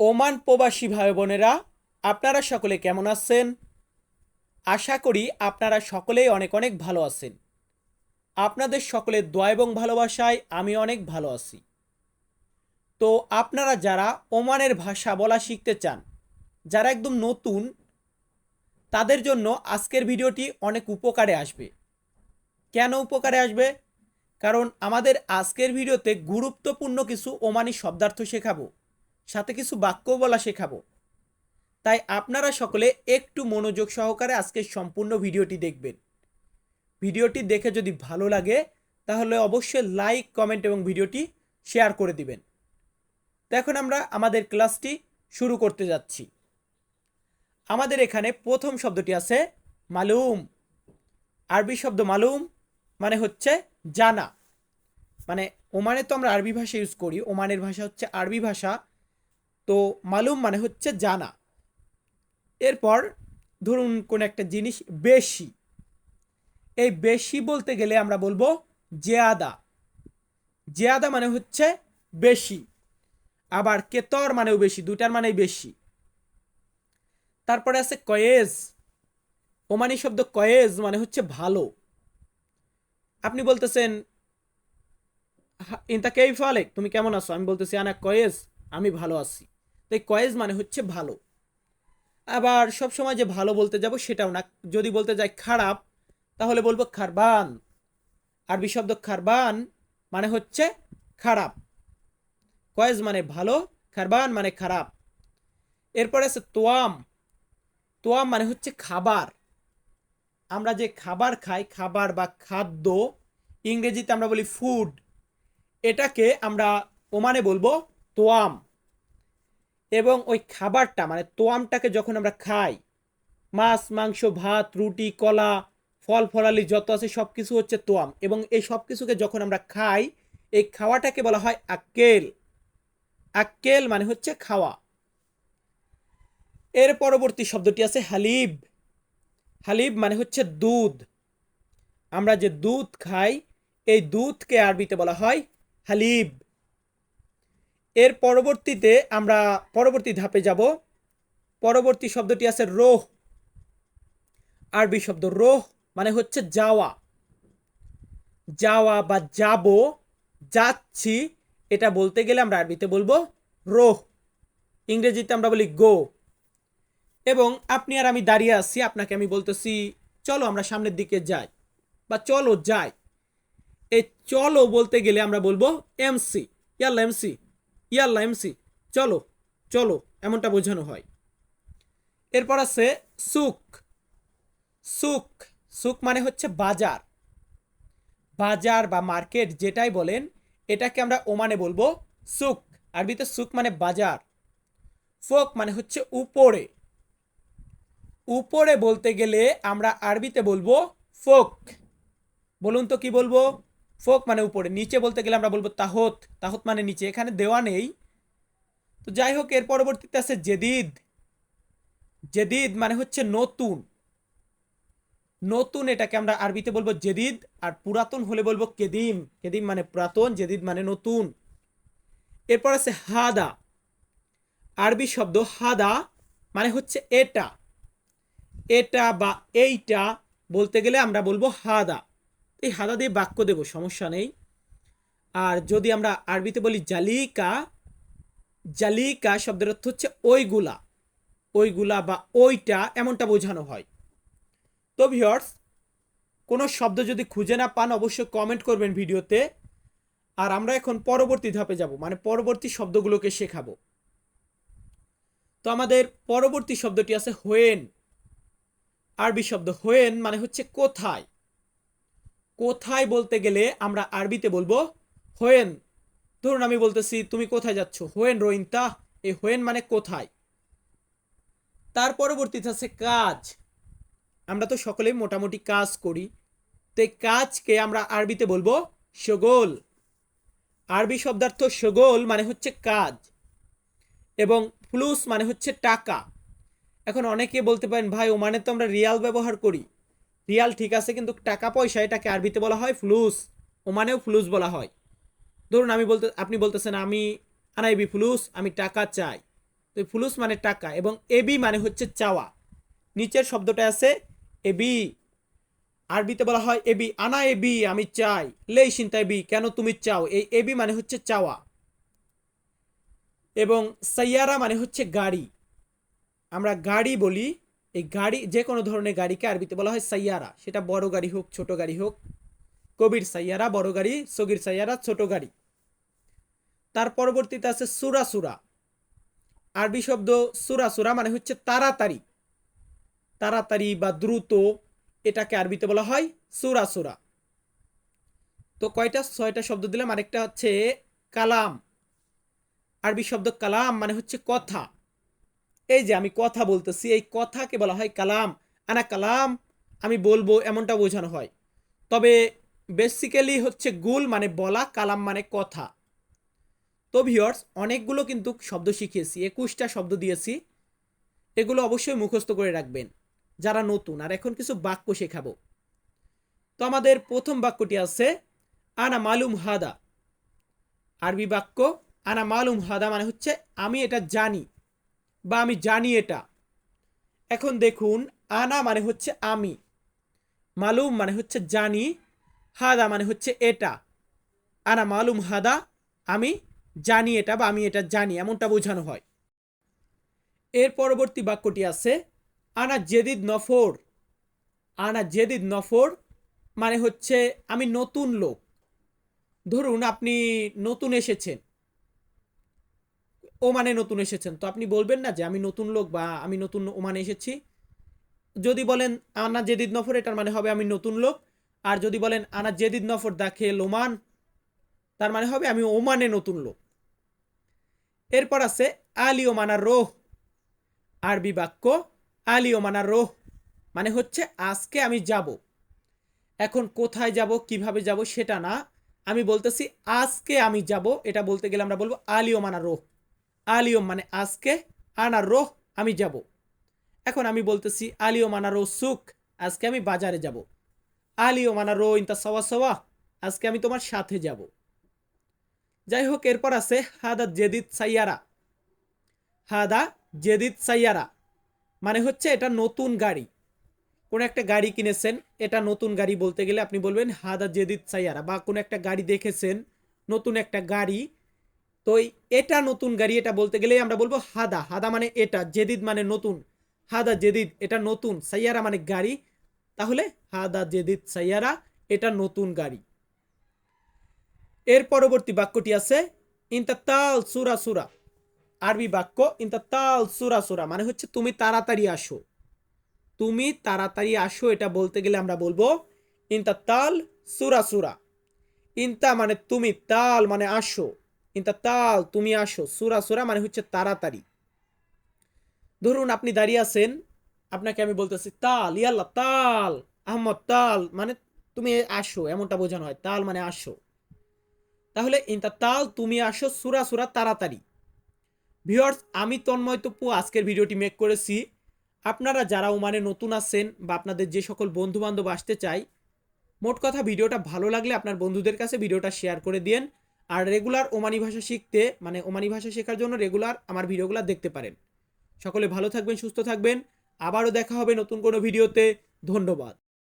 Oman প্রবাসী ভাই বোনেরা আপনারা সকলে কেমন আছেন? আশা করি আপনারা সকলেই অনেক অনেক ভালো আছেন। আপনাদের সকলের দোয়া এবং ভালোবাসায় আমি অনেক ভালো আছি। তো আপনারা যারা ওমানের ভাষা বলা শিখতে চান, যারা একদম নতুন, তাদের জন্য আজকের ভিডিওটি অনেক উপকারে আসবে। কেন উপকারে আসবে? কারণ আমাদের আজকের ভিডিওতে গুরুত্বপূর্ণ কিছু ওমানি শব্দার্থ শেখাবো। সাথে কিছু বাক্য বলা শেখাবো। তাই আপনারা সকলে একটু মনোযোগ সহকারে আজকের সম্পূর্ণ ভিডিওটি দেখবেন। ভিডিওটি দেখে যদি ভালো লাগে, তাহলে অবশ্যই লাইক, কমেন্ট এবং ভিডিওটি শেয়ার করে দিবেন। তো এখন আমরা আমাদের ক্লাসটি শুরু করতে যাচ্ছি। আমাদের এখানে প্রথম শব্দটি আছে মালুম। আরবি শব্দ মালুম মানে হচ্ছে জানা। মানে ওমানে তো আমরা আরবি ভাষা ইউজ করি, ওমানের ভাষা হচ্ছে আরবি ভাষা। তো মালুম মানে হচ্ছে জানা। এরপর ধরুন কোন একটা জিনিস বেশি। এই বেশি বলতে গেলে আমরা বলব জেয়াদা। জেয়াদা মানে হচ্ছে বেশি। আবার কেতর মানেও বেশি দুটার মানেই বেশি। তারপরে আছে কয়েজ। ওমানি শব্দ কয়েজ মানে হচ্ছে ভালো। আপনি বলতেছেন ইনতা কেই ফালেক তুমি কেমন আছো? আমি বলতেছি, আনা কয়েজ, আমি ভালো আছি। তো এই কয়েজ মানে হচ্ছে ভালো। আবার সব সময় যে ভালো বলতে যাব সেটাও না। যদি বলতে যাই খারাপ, তাহলে বলব খারবান। আরবি শব্দ খারবান মানে হচ্ছে খারাপ। কয়েজ মানে ভালো, খারবান মানে খারাপ। এরপরে আছে তোয়াম। তোয়াম মানে হচ্ছে খাবার। আমরা যে খাবার খাই, খাবার বা খাদ্য, ইংরেজিতে আমরা বলি ফুড এটাকে আমরা ওমানে বলব তোয়াম। এবং ওই খাবারটা মানে তোয়ামটাকে যখন আমরা খাই, মাছ, মাংস, ভাত, রুটি, কলা, ফল, ফলালি, যত আছে সব কিছু হচ্ছে তোয়াম। এবং এই সব কিছুকে যখন আমরা খাই, এই খাওয়াটাকে বলা হয় আক্কেল। আক্কেল মানে হচ্ছে খাওয়া। এর পরবর্তী শব্দটি আছে হালিব। হালিব মানে হচ্ছে দুধ। আমরা যে দুধ খাই, এই দুধকে আরবিতে বলা হয় হালিব। এর পরবর্তীতে আমরা পরবর্তী ধাপে যাব। পরবর্তী শব্দটি আছে রোহ। আরবি শব্দ রোহ মানে হচ্ছে যাওয়া। যাওয়া বা যাব, যাচ্ছি, এটা বলতে গেলে আমরা আরবিতে বলব রোহ। ইংরেজিতে আমরা বলি গো। এবং আপনি আর আমি দাঁড়িয়ে আছি, আপনাকে আমি বলতেছি, চলো আমরা সামনের দিকে যাই বা চলো যাই এই চলো বলতে গেলে আমরা বলব এমসি ইয়াল্লা এমসি ইয়াল্লা এমসি চলো চলো, এমনটা বোঝানো হয়। এরপর আছে সুক সুক সুক মানে হচ্ছে বাজার। বাজার বা মার্কেট যেটাই বলেন, এটাকে আমরা ওমানে বলব সুক আরবিতে সুক মানে বাজার। ফোক মানে হচ্ছে উপরে। উপরে বলতে গেলে আমরা আরবিতে বলব ফোক। বলুন তো কি বলব? ফোক মানে উপরে, নিচে বলতে গেলে আমরা বলব তাহত তাহত মানে নিচে, এখানে দেওয়া নেই। তো যাই হোক, এর পরবর্তীতে আছে জেদিদ। জেদিদ মানে হচ্ছে নতুন। নতুন এটাকে আমরা আরবিতে বলব জেদিদ, আর পুরাতন হলে বলব কেদিম। কেদিম মানে পুরাতন, জেদিদ মানে নতুন। এরপর আছে হাদা। আরবি শব্দ হাদা মানে হচ্ছে এটা। এটা বা এইটা বলতে গেলে আমরা বলব হাদা। এই হাদা দিয়ে বাক্য দেব, সমস্যা নেই। আর যদি আমরা আরবিতে বলি জালিকা জালিকা শব্দের অর্থ হচ্ছে ওইগুলা। ওইগুলা বা ওইটা এমনটা বোঝানো হয়। তো ভিওর্স কোনো শব্দ যদি খুঁজে না পান, অবশ্যই কমেন্ট করবেন ভিডিওতে। আর আমরা এখন পরবর্তী ধাপে যাব মানে পরবর্তী শব্দগুলোকে শেখাবো। তো আমাদের পরবর্তী শব্দটি আছে হোয়েন। আরবি শব্দ হোয়েন মানে হচ্ছে কোথায়। কোথায় বলতে গেলে আমরা আরবিতে বলব হোয়েন। ধরুন আমি বলতেছি, তুমি কোথায় যাচ্ছ? হোয়েন রোইনতা এই হোয়েন মানে কোথায়? তার পরবর্তীতে আছে কাজ। আমরা তো সকলেই মোটামুটি কাজ করি। তো কাজকে আমরা আরবিতে বলব সগোল। আরবি শব্দার্থ সগোল মানে হচ্ছে কাজ এবং ফ্লুস মানে হচ্ছে টাকা। এখন অনেকে বলতে পারেন, ভাই ওমানে তো আমরা রিয়াল ব্যবহার করি। রিয়াল ঠিক আছে, কিন্তু টাকা পয়সা এটাকে আরবিতে বলা হয় ফ্লুস। ওমানেও ফ্লুস বলা হয়। ধরুন আমি বলতে, আপনি বলতেছেন আমি আনাইবি ফ্লুস, আমি টাকা চাই। তো ফুলুস মানে টাকা এবং এবি মানে হচ্ছে চাওয়া। নিচের শব্দটা আছে এবি আরবিতে বলা হয় এবি আনা এবি আমি চাই। লেই সিন্তা এবি কেন তুমি চাও? এই এবি মানে হচ্ছে চাওয়া। এবং সাইয়ারা মানে হচ্ছে গাড়ি। আমরা গাড়ি বলি এই গাড়ি যে কোনো ধরনের গাড়িকে আরবিতে বলা হয় সাইয়ারা। সেটা বড় গাড়ি হোক, ছোট গাড়ি হোক, কবির সাইয়ারা, বড় গাড়ি, সগির সাইয়ারা, ছোট গাড়ি। তার পরবর্তীতে আছে সুরা সুরা। আরবি শব্দ সুরা সুরা মানে হচ্ছে তাড়াতাড়ি। তাড়াতাড়ি বা দ্রুত, এটাকে আরবিতে বলা হয় সুরা সুরা। তো কয়টা, ছয়টা শব্দ দিলাম। আরেকটা হচ্ছে কালাম। আরবি শব্দ কালাম মানে হচ্ছে কথা। এই যে আমি কথা বলতেছি, এই কথাকে বলা হয় কালাম। আনা কালাম, আমি বলব এমনটা বোঝানো হয়। তবে বেসিক্যালি হচ্ছে গুল মানে বলা, কালাম মানে কথা। তো ভিওর্স অনেকগুলো কিন্তু শব্দ শিখিয়েছি, একুশটা শব্দ দিয়েছি। এগুলো অবশ্যই মুখস্থ করে রাখবেন, যারা নতুন। আর এখন কিছু বাক্য শেখাবো। তো আমাদের প্রথম বাক্যটি আছে, আনা মালুম হাদা। আরবি বাক্য, আনা মালুম হাদা মানে হচ্ছে, আমি এটা জানি। বা আমি জানি এটা। এখন দেখুন, আনা মানে হচ্ছে আমি। মালুম মানে হচ্ছে জানি, হাদা মানে হচ্ছে এটা। আনা মালুম, হাদা, আমি জানি এটা বা আমি এটা জানি, এমনটা বোঝানো হয়। এর পরবর্তী বাক্যটি আছে, আনা জেদিদ নফর। আনা জেদিদ নফর মানে হচ্ছে আমি নতুন লোক। ধরুন আপনি নতুন এসেছেন। ওমানে নতুন এসেছেন। তো আপনি বলবেন না যে আমি নতুন লোক বা আমি নতুন ওমানে এসেছি? যদি বলেন আনা জেদিদ নফর, এটার মানে হবে আমি নতুন লোক। আর যদি বলেন আনা জেদিদ নফর দাখে লোমান তার মানে হবে আমি ওমানে নতুন লোক। এরপর আছে আলি ওমানা রোহ, আরবি বাক্য আলি ওমানা রোহ মানে হচ্ছে আজকে আমি যাব। এখন কোথায় যাব, কীভাবে যাব সেটা না, আমি বলতেছি আজকে আমি যাব, এটা বলতে গেলে আমরা বলব আলিও মানা রোহ। আলিয়ম মানে আজকে আনা রোহ আমি যাব। এখন আমি বলতেছি, আলিও মানা রো সুখ, আজকে আমি বাজারে যাব। আলিও মানা রো ইন্তা সওয়া সওয়া, আজকে আমি তোমার সাথে যাব। যাই হোক, এরপর আছে হাদা জেদিদ সাইয়ারা। হাদা জেদিদ সাইয়ারা মানে হচ্ছে এটা নতুন গাড়ি। কোনো একটা গাড়ি কিনেছেন, এটা নতুন গাড়ি বলতে গেলে আপনি বলবেন হাদা জেদিদ সাইয়ারা বা কোনো একটা গাড়ি দেখেছেন, নতুন একটা গাড়ি তো এটা নতুন গাড়ি, এটা বলতে গেলেই আমরা বলব হাদা। হাদা মানে এটা, জেদিদ মানে নতুন। হাদা জেদিদ, এটা নতুন। সাইয়ারা মানে গাড়ি। তাহলে হাদা জেদিদ, সাইয়ারা, এটা নতুন গাড়ি। এর পরবর্তী বাক্যটি আছে ইন্তাতাল সুরা সুরা। আরবি বাক্য ইন্তাতাল সুরা সুরা মানে হচ্ছে তুমি তাড়াতাড়ি আসো। তুমি তাড়াতাড়ি আসো, এটা বলতে গেলে আমরা বলব ইন্তাতাল সুরা সুরা। ইন্তা মানে তুমি, তাল মানে আসো। ইন্তা তাল তুমি আসো। সুরা সুরা মানে হচ্ছে তাড়াতাড়ি। ধরুন আপনি দাঁড়িয়ে আছেন, আপনাকে আমি বলতেছি, তাল ইয়াল্লা তাল, আহমদ, তাল। মানে তুমি আসো, এমনটা বোঝানো হয়। তাল মানে আসো। তাহলে ইন্তা তাল তুমি আসো, সুরা সুরা তাড়াতাড়ি। ভিওর্স আমি তন্ময় তপু, আজকের ভিডিওটি মেক করেছি। আপনারা যারা ওমানে নতুন আছেন বা আপনাদের যে সকল বন্ধু বান্ধব আসতে চাই মোট কথা ভিডিওটা ভালো লাগলে আপনার বন্ধুদের কাছে ভিডিওটা শেয়ার করে দিন আর রেগুলার ওমানি ভাষা শিখতে মানে ওমানি ভাষা শেখার জন্য রেগুলার আমার ভিডিওগুলো দেখতে পারেন। সকলে ভালো থাকবেন, সুস্থ থাকবেন। আবারও দেখা হবে নতুন কোনো ভিডিওতে। ধন্যবাদ।